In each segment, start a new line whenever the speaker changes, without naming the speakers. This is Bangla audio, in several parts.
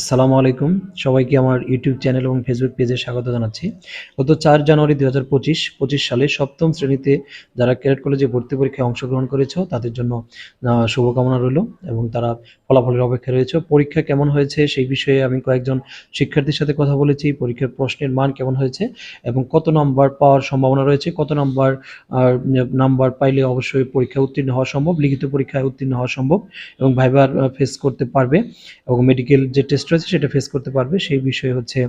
আসসালামু আলাইকুম। সবাইকে আমার ইউটিউব চ্যানেল এবং ফেসবুক পেজে স্বাগত জানাচ্ছি। গত চার জানুয়ারি দুই হাজার পঁচিশ পঁচিশ সালে সপ্তম শ্রেণীতে যারা ক্যারেট কলেজে ভর্তি পরীক্ষায় অংশগ্রহণ করেছ, তাদের জন্য শুভকামনা রইল এবং তারা ফলাফলের অপেক্ষা রয়েছে। পরীক্ষা কেমন হয়েছে সেই বিষয়ে আমি কয়েকজন শিক্ষার্থীর সাথে কথা বলেছি। পরীক্ষার প্রশ্নের মান কেমন হয়েছে এবং কত নাম্বার পাওয়ার সম্ভাবনা রয়েছে? কত নাম্বার নাম্বার পাইলে অবশ্যই পরীক্ষা উত্তীর্ণ হওয়া সম্ভব, লিখিত পরীক্ষায় উত্তীর্ণ হওয়া সম্ভব এবং ভাইবার ফেস করতে পারবে এবং মেডিকেল যে টেস্ট রয়েছে, সেটা ফেস করতে পারবে। সেই বিষয়ে হচ্ছে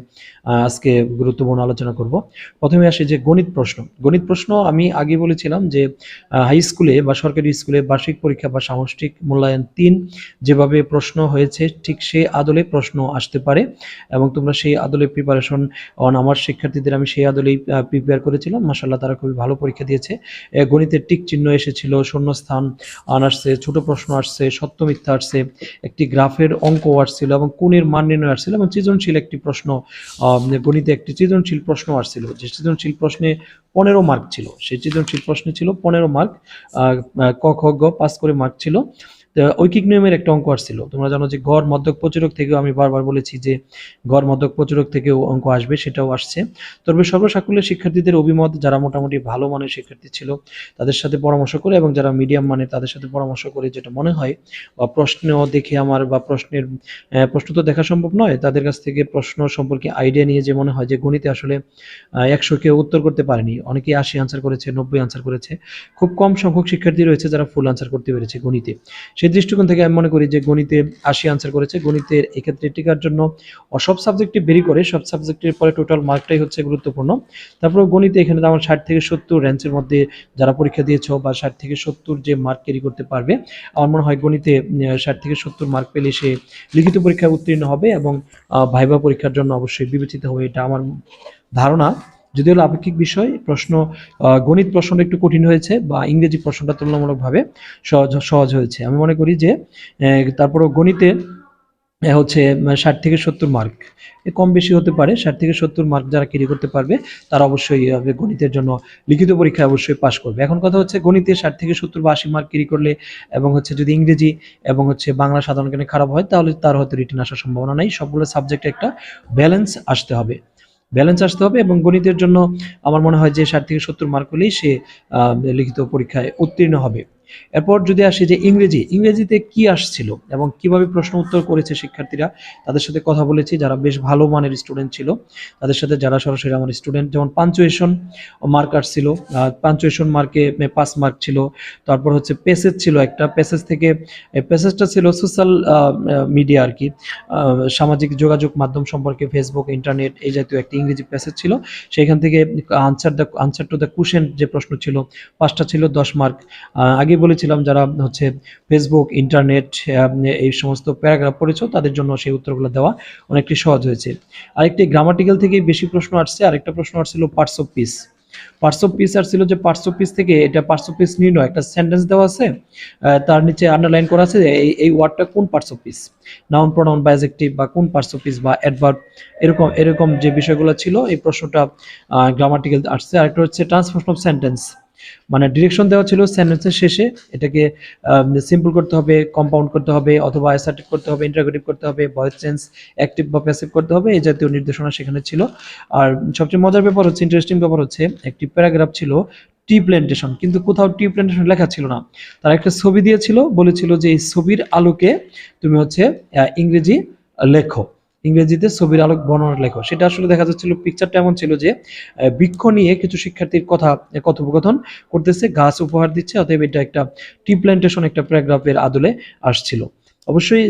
আজকে গুরুত্বপূর্ণ আলোচনা করব। প্রথমে আসি যে গণিত প্রশ্ন। গণিত প্রশ্ন আমি আগে বলেছিলাম যে হাই স্কুলে বা সরকারি স্কুলে বার্ষিক পরীক্ষা বা সামষ্টিক মূল্যায়ন তিন যেভাবে প্রশ্ন হয়েছে, ঠিক সেই আদলে প্রশ্ন আসতে পারে এবং তোমরা সেই আদলে প্রিপারেশন অন আমার শিক্ষার্থীদের আমি সেই আদলেই প্রিপেয়ার করেছিলাম। মাসাল্লাহ তারা খুবই ভালো পরীক্ষা দিয়েছে। গণিতের টিক চিহ্ন এসেছিল, শূন্যস্থান আন আসছে ছোট প্রশ্ন আসছে, সত্য মিথ্যা আসছে, একটি গ্রাফের অঙ্ক আসছিল এবং কোণের মান নির্ণয় আসছিল এবং সৃজনশীল একটি প্রশ্ন গণিতে একটি সৃজনশীল প্রশ্ন আসছিল। যে সৃজনশীল প্রশ্নে পনেরো মার্ক ছিল। সেই সৃজনশীল প্রশ্নে ছিল পনেরো মার্ক ক, খ, গ পাস করে মার্ক ছিল। ঐকিক নিয়মের একটা অঙ্ক আসছিল। তোমরা জানো যে গড় মধ্যক প্রচুরক থেকেও আমি বারবার বলেছি যে গড় মধ্যক প্রচুরক থেকেও অঙ্ক আসবে, সেটাও আসছে। তবে সর্বসাকুল্যে শিক্ষার্থীদের অভিমত, যারা মোটামুটি ভালো মানের শিক্ষার্থী ছিল, তাদের সাথে পরামর্শ করে এবং যারা মিডিয়াম মানের, তাদের সাথে পরামর্শ করে যেটা মনে হয় বা প্রশ্ন দেখে আমার বা প্রশ্নের প্রশ্ন তো দেখা সম্ভব নয়, তাদের কাছ থেকে প্রশ্ন সম্পর্কে আইডিয়া নিয়ে যে মনে হয় যে গণিতে আসলে একশো কেউ উত্তর করতে পারেনি। অনেকেই আশি আনসার করেছে, নব্বই আনসার করেছে। খুব কম সংখ্যক শিক্ষার্থী রয়েছে যারা ফুল আনসার করতে পেরেছে গণিতে। সেই দৃষ্টিকোণ থেকে আমি মনে করি যে গণিতে আশি আনসার করেছে। গণিতের এক্ষেত্রে টিকার জন্য সব সাবজেক্টে বেরি করে, সব সাবজেক্টের পরে টোটাল মার্কটাই হচ্ছে গুরুত্বপূর্ণ। তারপরে গণিতে এখানে আমার ষাট থেকে সত্তর র্যাঞ্চের মধ্যে যারা পরীক্ষা দিয়েছ বা ষাট থেকে সত্তর যে মার্ক ক্যারি করতে পারবে, আমার মনে হয় গণিতে ষাট থেকে সত্তর মার্ক পেলে সে লিখিত পরীক্ষায় উত্তীর্ণ হবে এবং ভাইবা পরীক্ষার জন্য অবশ্যই বিবেচিত হবে, এটা আমার ধারণা। যদি হলো আপেক্ষিক বিষয়, প্রশ্ন গণিত প্রশ্নটা একটু কঠিন হয়েছে বা ইংরেজি প্রশ্নটা তুলনামূলকভাবে সহজ সহজ হয়েছে। আমি মনে করি যে তারপরও গণিতে হচ্ছে ষাট থেকে সত্তর মার্ক। কম বেশি হতে পারে, ষাট থেকে সত্তর মার্ক যারা ক্যারি করতে পারবে, তারা অবশ্যই গণিতের জন্য লিখিত পরীক্ষায় অবশ্যই পাশ করবে। এখন কথা হচ্ছে গণিতে ষাট থেকে সত্তর বা আশি মার্ক ক্যারি করলে এবং হচ্ছে যদি ইংরেজি এবং হচ্ছে বাংলা সাধারণ জ্ঞানে খারাপ হয়, তাহলে তার হয়তো রিটার্ন আসার সম্ভাবনা নাই। সবগুলো সাবজেক্টে একটা ব্যালেন্স আসতে হবে। ব্যালেন্স আসতে হবে এবং গণিতের জন্য আমার মনে হয় যে ষাট থেকে সত্তর মার্ক হলেই সে লিখিত পরীক্ষায় উত্তীর্ণ হবে। এরপর যদি আসি যে ইংরেজি, ইংরেজিতে কি আসছিল এবং কীভাবে প্রশ্ন উত্তর করেছে শিক্ষার্থীরা, তাদের সাথে কথা বলেছি, যারা বেশ ভালো মানের স্টুডেন্ট ছিল, তাদের সাথে যারা সরাসরি আমার স্টুডেন্ট যেমন পাঞ্চুয়েশন মার্ক আসছিল পাঞ্চুয়েশন মার্কে পাঁচ মার্ক ছিল, তারপর হচ্ছে পেসেজ ছিল একটা পেসেজ থেকে পেসেজটা ছিল সোশ্যাল মিডিয়া আর কি সামাজিক যোগাযোগ মাধ্যম সম্পর্কে ফেসবুক ইন্টারনেট এই জাতীয় একটা ইংরেজি প্যাসেজ ছিল, সেইখান থেকে answer the answer to the question যে প্রশ্ন ছিল, পাঁচটা ছিল দশ মার্ক আগে বলেছিলাম যারা হচ্ছে ফেসবুক ইন্টারনেট এই সমস্ত প্যারাগ্রাফ পড়েছো, তাদের জন্য সেই উত্তরগুলো দেওয়া অনেকটি সহজ হয়েছে। আরেকটি গ্রামাটিক্যাল থেকে বেশি প্রশ্ন আসছে, আরেকটা প্রশ্ন আসছিল parts of speech parts of speech আসছিল যে পার্টস অফ পিস থেকে এটা পার্টস অফ পিস নির্ণয়, একটা সেন্টেন্স দেওয়া আছে তার নিচে আন্ডারলাইন করা আছে, এই এই ওয়ার্ডটা কোন parts of speech noun pronoun বা অ্যাডজেক্টিভ বা কোন পার্টস অফ পিস বা অ্যাডভার্ব এরকম এরকম যে বিষয়গুলো ছিল, এই প্রশ্নটা গ্রামাটিক্যাল আসছে। আরেকটা হচ্ছে ট্রান্সফরমেশন অফ সেন্টেন্স মানে ডিরেকশন দেওয়া ছিল সেন্টেন্সের শেষে, এটাকে সিম্পল করতে হবে কম্পাউন্ড করতে হবে, অথবা অ্যাসার্টিভ করতে হবে ইন্টারোগেটিভ করতে হবে ভয়েস চেঞ্জ অ্যাক্টিভ বা প্যাসিভ করতে হবে, এই জাতীয় নির্দেশনা সেখানে ছিল। আর সবচেয়ে মজার ব্যাপার হচ্ছে ইন্টারেস্টিং ব্যাপার হচ্ছে, একটি প্যারাগ্রাফ ছিল টি প্ল্যান্টেশন কিন্তু কোথাও টি প্ল্যান্টেশন লেখা ছিল না। তারা একটা ছবি দিয়েছিল, বলেছিল যে এই ছবির আলোকে তুমি হচ্ছে ইংরেজি লেখো। ইংরেজিতে ছবির আলোক বর্ণনা লেখো সেটা আসলে দেখা যাচ্ছিল পিকচারটা এমন ছিল যে বৃক্ষ নিয়ে কিছু শিক্ষার্থীর কথা, কথোপকথন করতেছে, গাছ উপহার দিচ্ছে, অতএব এটা একটা টি প্ল্যান্টেশন একটা প্যারাগ্রাফের আদলে আসছিল। অবশ্যই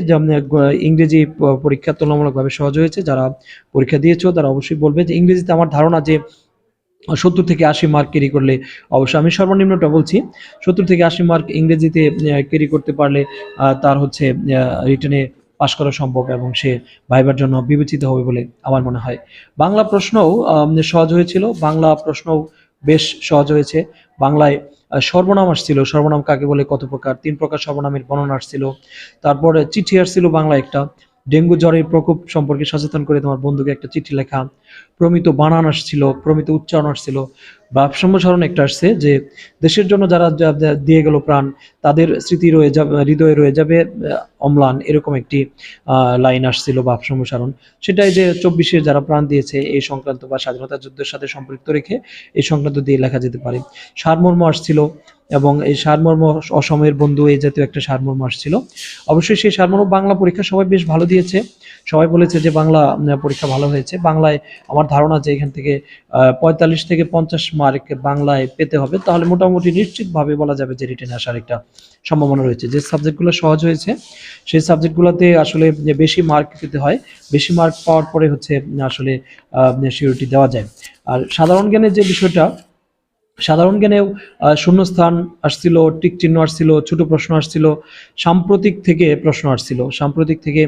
ইংরেজি পরীক্ষা তুলনামূলকভাবে সহজ হয়েছে। যারা পরীক্ষা দিয়েছ, তারা অবশ্যই বলবে যে, ইংরেজিতে আমার ধারণা যে, সত্তর থেকে আশি মার্ক ক্যারি করলে অবশ্যই, আমি সর্বনিম্নটা বলছি, সত্তর থেকে আশি মার্ক ইংরেজিতে ক্যারি করতে পারলে তার হচ্ছে রিটেনে পাশ করা সম্ভব এবং সে ভাইবার জন্য বিবেচিত হবে বলে আমার মনে হয়। বাংলা প্রশ্নও সহজ হয়েছিল। বাংলা প্রশ্নও বেশ সহজ হয়েছে। বাংলায় সর্বনাম আসছিল। সর্বনাম কাকে বলে? কত প্রকার? তিন প্রকার সর্বনামের বর্ণনা আসছিল। তারপরে চিঠি আসছিল বাংলা একটা। ডেঙ্গু জ্বরের প্রকোপ সম্পর্কে সচেতন করে তোমার বন্ধুকে একটা চিঠি লেখা। প্রমিত বানান আসছিল। প্রমিত উচ্চারণ আসছিল। ভারসাম্য সারণ একটা আসছে যে দেশের জন্য যারা দিয়ে গেল প্রাণ, তাদের স্মৃতি রয়ে যাবে, হৃদয়ে রয়ে যাবে অম্লান এরকম একটি লাইন আসছিল ভারসাম্য সারণ সেটাই যে চব্বিশে যারা প্রাণ দিয়েছে, এই সংক্রান্ত বা স্বাধীনতা যুদ্ধের সাথে সম্পৃক্ত রেখে এই সংক্রান্ত দিয়ে লেখা যেতে পারে। সারমর্ম আসছিল এবং এই সারমর্ম অসমের বন্ধু এই জাতীয় একটা সারমর্ম আসছিল। অবশ্যই সেই সারমর্ম বাংলা পরীক্ষা সবাই বেশ ভালো দিয়েছে। সবাই বলেছে যে বাংলা পরীক্ষা ভালো হয়েছে। বাংলায় আমার ধারণা যে এখান থেকে পঁয়তাল্লিশ থেকে পঞ্চাশ মার্ক বাংলায় পেতে হবে, তাহলে মোটামুটি নিশ্চিতভাবে বলা যাবে যে রিটেন আসার একটা সম্ভাবনা রয়েছে। যে সাবজেক্টগুলো সহজ হয়েছে, সেই সাবজেক্টগুলোতে আসলে বেশি মার্ক পেতে হয়, বেশি মার্ক পাওয়ার পরে হচ্ছে আসলে সিউরিটি দেওয়া যায়। আর সাধারণ জ্ঞানের যে বিষয়টা সাধারণ জ্ঞানেও শূন্যস্থান আসছিল টিক চিহ্ন আসছিল, ছোট প্রশ্ন আসছিল, সাম্প্রতিক থেকে প্রশ্ন আসছিল, সাম্প্রতিক থেকে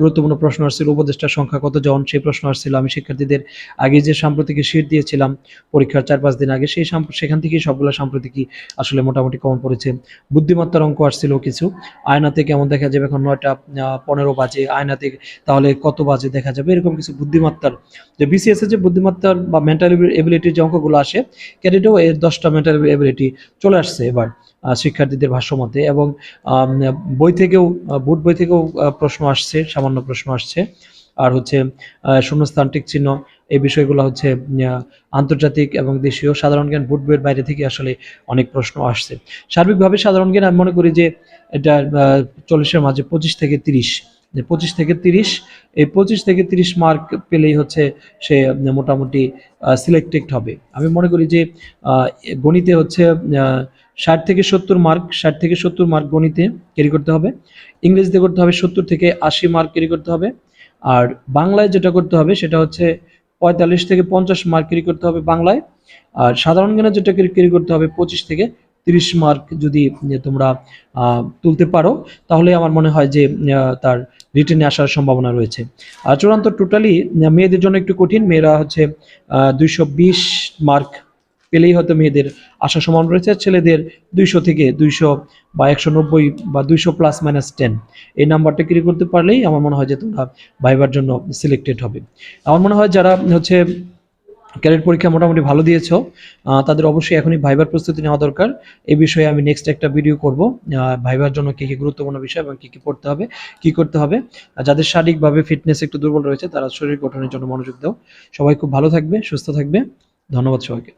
গুরুত্বপূর্ণ প্রশ্ন আসছিল, উপদেষ্টার সংখ্যা কতজন, সেই প্রশ্ন আসছিল, আমি শিক্ষার্থীদের আগে যে সাম্প্রতিক শীট দিয়েছিলাম, পরীক্ষার চার পাঁচ দিন আগে, সেই সেখান থেকেই সবগুলো সাম্প্রতিকই আসলে মোটামুটি কমন পড়েছে। বুদ্ধিমত্তার অঙ্ক আসছিল কিছু। আয়নাতে কেমন দেখা যাবে এখন নয়টা পনেরো বাজে, আয়নাতে তাহলে কত বাজে দেখা যাবে, এরকম কিছু বুদ্ধিমত্তার। যে বিসিএস এর যে বুদ্ধিমত্তার বা মেন্টাল এবিলিটির যে অঙ্কগুলো আসে ক্যাডেটেও এর দশটা মেন্টাল এবিলিটি চলে আসছে এবার শিক্ষার্থীদের ভাষ্যমতে এবং আম, বই থেকেও বোর্ড বই থেকেও প্রশ্ন আসছে সামান্য প্রশ্ন আসছে। আর হচ্ছে আহ, শূন্যস্থান টিক চিহ্ন এই বিষয়গুলো হচ্ছে আন্তর্জাতিক এবং দেশীয় সাধারণ জ্ঞান বুট বইয়ের বাইরে থেকে আসলে অনেক প্রশ্ন আসছে। সার্বিকভাবে সাধারণ জ্ঞান আমি মনে করি যে এটা চল্লিশের মাঝে পঁচিশ থেকে তিরিশ যে পঁচিশ থেকে তিরিশ, এই পঁচিশ থেকে তিরিশ মার্ক পেলেই হচ্ছে সে মোটামুটি সিলেক্টেড হবে। আমি মনে করি যে গণিতে হচ্ছে ষাট থেকে সত্তর মার্ক ষাট থেকে সত্তর মার্ক গণিতে ক্যারি করতে হবে। ইংরেজিতে করতে হবে সত্তর থেকে আশি মার্ক ক্যারি করতে হবে। আর বাংলায় যেটা করতে হবে সেটা হচ্ছে পঁয়তাল্লিশ থেকে পঞ্চাশ মার্ক ক্যারি করতে হবে বাংলায়। আর সাধারণ জ্ঞানে যেটা ক্যারি করতে হবে পঁচিশ থেকে তিরিশ মার্ক যদি তোমরা তুলতে পারো, তাহলে আমার মনে হয় যে তার রিটেনে আসার সম্ভাবনা রয়েছে। আর চূড়ান্ত টোটালি মেয়েদের জন্য একটু কঠিন, মেয়েরা হচ্ছে দুইশো বিশ মার্ক পেলেই হয়তো মেয়েদের আসার সম্ভাবনা রয়েছে ছেলেদের দুইশো থেকে দুইশো বা একশো নব্বই বা দুইশো প্লাস মাইনাস টেন এই নাম্বারটা ক্লিয়ার করতে পারলেই আমার মনে হয় যে তোমরা ভাইবার জন্য সিলেক্টেড হবে। আমার মনে হয় যারা হচ্ছে ক্যারেট পরীক্ষা মোটামুটি ভালো দিয়েছ। তাদের অবশ্যই এখনই ভাইবার প্রস্তুতি নেওয়া দরকার। এই বিষয়ে আমি নেক্সট একটা ভিডিও করব। ভাইবার জন্য কী কী গুরুত্বপূর্ণ বিষয় এবং কী কী পড়তে হবে, কি করতে হবে। যাদের শারীরিকভাবে ফিটনেস একটু দুর্বল রয়েছে, তারা শরীর গঠনের জন্য মনোযোগ দেও। সবাই খুব ভালো থাকবে, সুস্থ থাকবে। ধন্যবাদ সবাইকে।